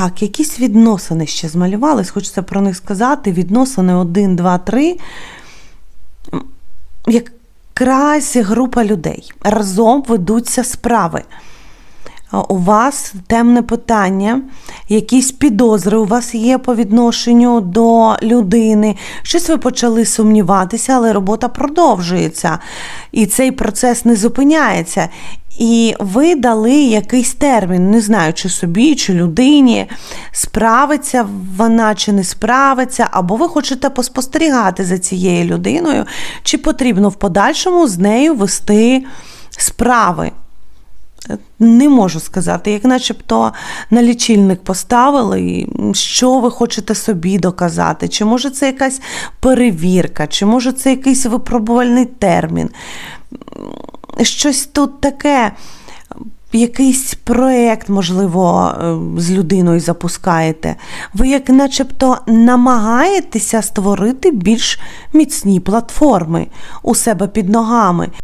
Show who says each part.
Speaker 1: Так, якісь відносини ще змалювались, хочеться про них сказати. Відносини 1, 2, 3. Якраз група людей. Разом ведуться справи. У вас темне питання, якісь підозри у вас є по відношенню до людини. Щось ви почали сумніватися, але робота продовжується. І цей процес не зупиняється. І ви дали якийсь термін, не знаю, чи собі, чи людині, справиться вона чи не справиться, або ви хочете поспостерігати за цією людиною, чи потрібно в подальшому з нею вести справи. Не можу сказати, як начебто на лічильник поставили, що ви хочете собі доказати, чи може це якась перевірка, чи може це якийсь випробувальний термін. Щось тут таке, якийсь проєкт, можливо, е, з людиною запускаєте. Ви як начебто намагаєтеся створити більш міцні платформи у себе під ногами.